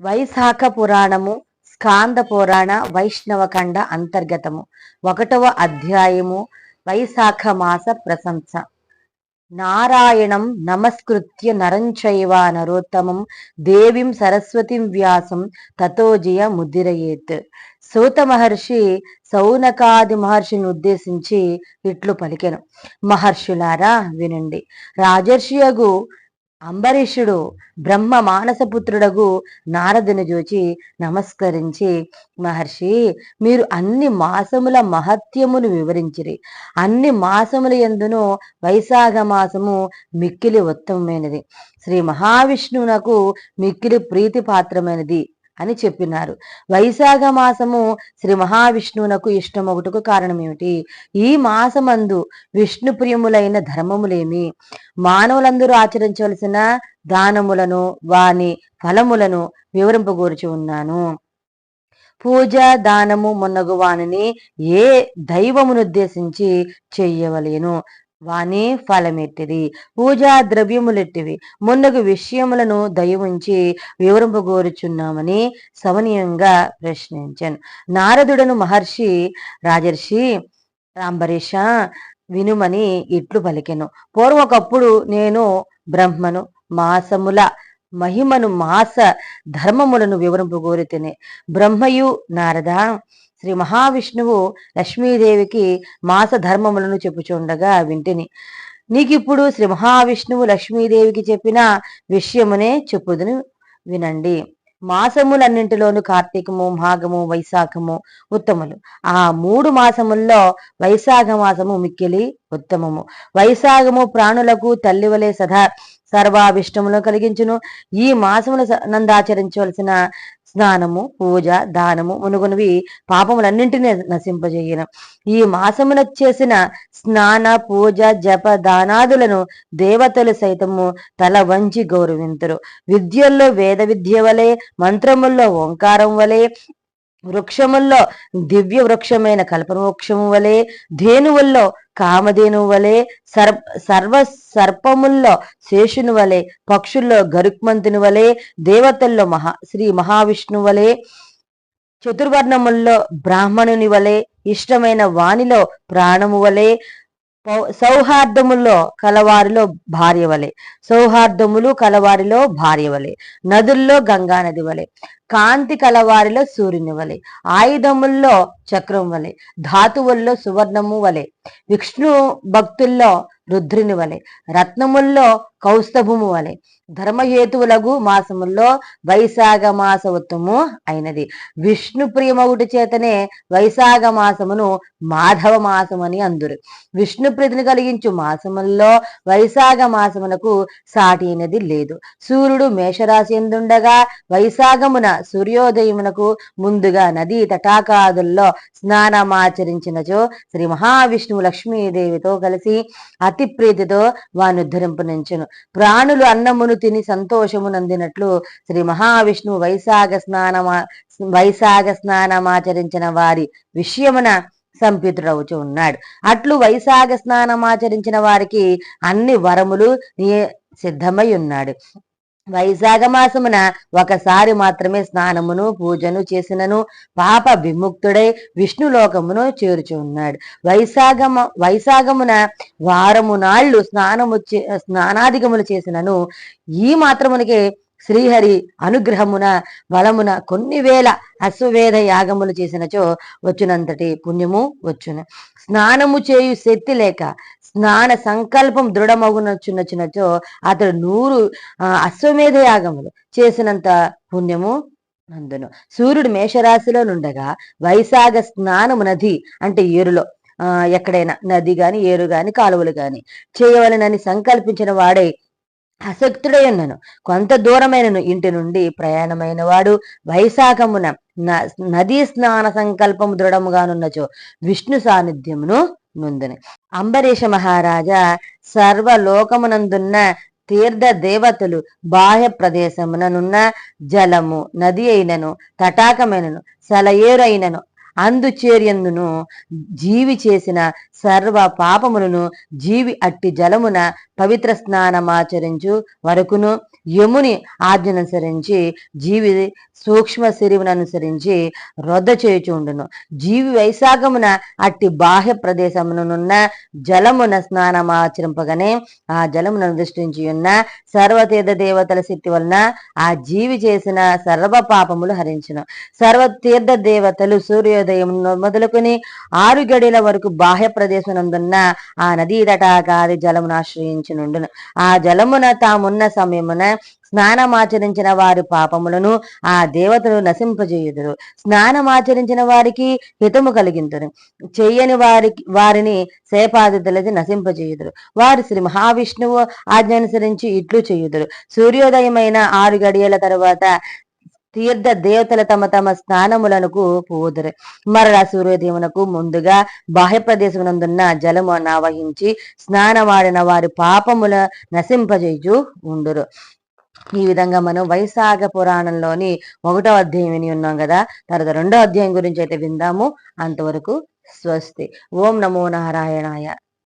వైశాఖ పురాణము స్కాంద పురాణ వైష్ణవఖండ అంతర్గతము. ఒకటవ అధ్యాయము వైశాఖ మాస ప్రశంస. నారాయణం నమస్కృత్య నరంచైవ నరోత్తమం దేవిం సరస్వతిం వ్యాసం తతోజయ ముదిరయేత్. సూత మహర్షి సౌనకాది మహర్షిని ఉద్దేశించి ఇట్లు పలికెను. మహర్షులారా వినండి. రాజర్షియగు అంబరీషుడు బ్రహ్మ మానసపుత్రుడగు నారదుని చూచి నమస్కరించి మహర్షి మీరు అన్ని మాసముల మహత్యమును వివరించిరి. అన్ని మాసముల ఎందును వైశాఖ మాసము మిక్కిలి ఉత్తమమైనది. శ్రీ మహావిష్ణువునకు మిక్కిలి ప్రీతి పాత్రమైనది అని చెప్పినారు. వైశాఖ మాసము శ్రీ మహావిష్ణువునకు ఇష్టమగుటకు కారణం ఏమిటి ఈ మాసమందు విష్ణు ప్రియములైన ధర్మములేమి? మానవులందరూ ఆచరించవలసిన దానములను వాని ఫలములను వివరింపగూర్చి ఉన్నాను. పూజ దానము మొన్నగు వానిని ఏ దైవమునుద్దేశించి చెయ్యవలేను వానే ఫలమెట్టిది. పూజా ద్రవ్యములెట్టివి. మున్నగు విషయములను దయవుంచి వివరింపగోరుచున్నామని సమనీయంగా ప్రశ్నించాను. నారదుడను మహర్షి రాజర్షి రాంబరీష వినుమని ఇట్లు పలికెను. పూర్వం ఒకప్పుడు నేను బ్రహ్మను మాసముల మహిమను మాస ధర్మములను వివరింపగోరితేనే. బ్రహ్మయు నారద శ్రీ మహావిష్ణువు లక్ష్మీదేవికి మాస ధర్మములను చెప్పుచుండగా వింటిని. నీకిప్పుడు శ్రీ మహావిష్ణువు లక్ష్మీదేవికి చెప్పిన విషయమునే చెప్పుదును వినండి. మాసములన్నింటిలోను కార్తీకము మాఘము వైశాఖము ఉత్తములు. ఆ మూడు మాసముల్లో వైశాఖ మాసము మిక్కిలి ఉత్తమము. వైశాఖము ప్రాణులకు తల్లివలే సదా సర్వాభిష్టములను కలిగించును. ఈ మాసముల నందాచరించవలసిన స్నానము పూజ దానము మునుగునవి పాపములన్నింటినీ నశింపజేయను. ఈ మాసమున చేసిన స్నాన పూజ జప దానాదులను దేవతలు సైతము తల వంచి గౌరవింతురు. విద్యల్లో వేద విద్య వలె మంత్రముల్లో ఓంకారం వలె వృక్షముల్లో దివ్య వృక్షమైన కల్పవృక్షము వలె ధేనువుల్లో కామధేను వలె సర్ సర్వ సర్పముల్లో శేషుని వలె పక్షుల్లో గరుక్మంతుని వలె దేవతల్లో మహా శ్రీ మహావిష్ణు వలె చతుర్వర్ణముల్లో బ్రాహ్మణుని వలె ఇష్టమైన వాణిలో ప్రాణము వలె సౌహార్దములో కలవారిలో భార్య వలె. సౌహార్దములు కలవారిలో భార్య వలె. నదుల్లో గంగా నది వలె. కాంతి కలవారిలో సూర్యుని వలె. ఆయుధముల్లో చక్రం వలె. ధాతువుల్లో సువర్ణము వలె. విష్ణు భక్తుల్లో రుద్రుని వలె. రత్నముల్లో కౌస్తభము వలె. ధర్మహేతువులగు మాసముల్లో వైశాఖ మాస అయినది. విష్ణు ప్రియమౌటి చేతనే వైశాఖ మాసమును మాధవ మాసమని అందురు. విష్ణు ప్రీతిని కలిగించు మాసముల్లో వైశాఖ మాసమునకు సాటి అయినది లేదు. సూర్యుడు మేషరాశి ఎందుండగా వైశాఖమున సూర్యోదయమునకు ముందుగా నదీ తటాకాదుల్లో స్నానమాచరించినచో శ్రీ మహావిష్ణువు లక్ష్మీదేవితో కలిసి అతి ప్రీతితో వాని ఉద్ధరింపనించును ప్రాణులు అన్నమును తిని సంతోషము నందినట్లు శ్రీ మహావిష్ణువు వైశాఖ స్నానమా వైశాఖ స్నానమాచరించిన వారి విషయమున సంపితుడవుచు ఉన్నాడు. అట్లు వైశాఖ స్నానమాచరించిన వారికి అన్ని వరములు సిద్ధమై ఉన్నాడు. వైశాఖ మాసమున ఒకసారి మాత్రమే స్నానమును పూజను చేసినను. పాప విముక్తుడై విష్ణులోకమును చేరుచు ఉన్నాడు వైశాఖ వైశాఖమున వారము నాళ్ళు స్నానము స్నానాధికములు చేసినను. ఈ మాత్రమునికే శ్రీహరి అనుగ్రహమున బలమున కొన్ని వేల అశ్వవేధ యాగములు చేసినచో వచ్చినంతటి పుణ్యము వచ్చును. స్నానము చేయు శక్తి లేక స్నాన సంకల్పం దృఢమగునొచ్చునొచ్చినచో అతడు నూరు అశ్వమేధ యాగములు చేసినంత పుణ్యము నందును. సూర్యుడు మేషరాశిలో నుండగా వైశాఖ స్నానము నది అంటే ఏరులో ఆ ఎక్కడైనా నది గాని ఏరు గాని కాలువలు గాని చేయవలనని సంకల్పించిన వాడే అసక్తుడై ఉన్నాను. కొంత దూరమైనను ఇంటి నుండి ప్రయాణమైన వాడు వైశాఖమున నదీ స్నాన సంకల్పము దృఢముగానున్నచో విష్ణు సాన్నిధ్యమును నుందని అంబరీష మహారాజా సర్వలోకమునందున్న తీర్థ దేవతలు బాహ్య ప్రదేశముననున్న జలము నది అయినను తటాకమైనను సలయేరైనను అందుచేర్యందును జీవి చేసిన సర్వ పాపములను జీవి అట్టి జలమున పవిత్ర స్నానమాచరించు వరకును యముని ఆజ్ఞనుసరించి జీవి సూక్ష్మ శిరివును అనుసరించి రొద్ద చేయుచుండును జీవి వైశాఖమున అట్టి బాహ్య ప్రదేశమునున్న జలమున స్నానమాచరింపగానే ఆ జలమును దృష్టించి ఉన్న సర్వతీర్థ దేవతల శక్తి వలన ఆ జీవి చేసిన సర్వ పాపములు హరించును. సర్వతీర్థ దేవతలు సూర్యోదయం మొదలుకొని ఆరు గడిల వరకు బాహ్య ప్రదేశమునందున్న ఆ నదీ తటాకాది జలమును ఆశ్రయించునుండును. ఆ జలమున తామున్న సమయమున స్నానమాచరించిన వారి పాపములను ఆ దేవతలు నశింపజేయుదురు. స్నానమాచరించిన వారికి హితము కలిగింతురు చెయ్యని వారికి వారిని సేపాదితులది నశింపజేయుదురు. వారు శ్రీ మహావిష్ణువు ఆజ్ఞానుసరించి ఇట్లు చేయుదురు. సూర్యోదయమైన ఆరు గడియల తరువాత తీర్థ దేవతలు తమ తమ స్నానములకు పోదురు. మరలా సూర్యోదయమునకు ముందుగా బాహ్య ప్రదేశమునందున్న జలము నావహించి స్నానమాడిన వారి పాపముల నశింపజేయు ఉండురు. ఈ విధంగా మనం వైశాఖ పురాణంలోని ఒకటో అధ్యాయం విని ఉన్నాం కదా? తర్వాత రెండో అధ్యాయం గురించి అయితే విందాము. అంతవరకు స్వస్తి. ఓం నమో నారాయణాయ.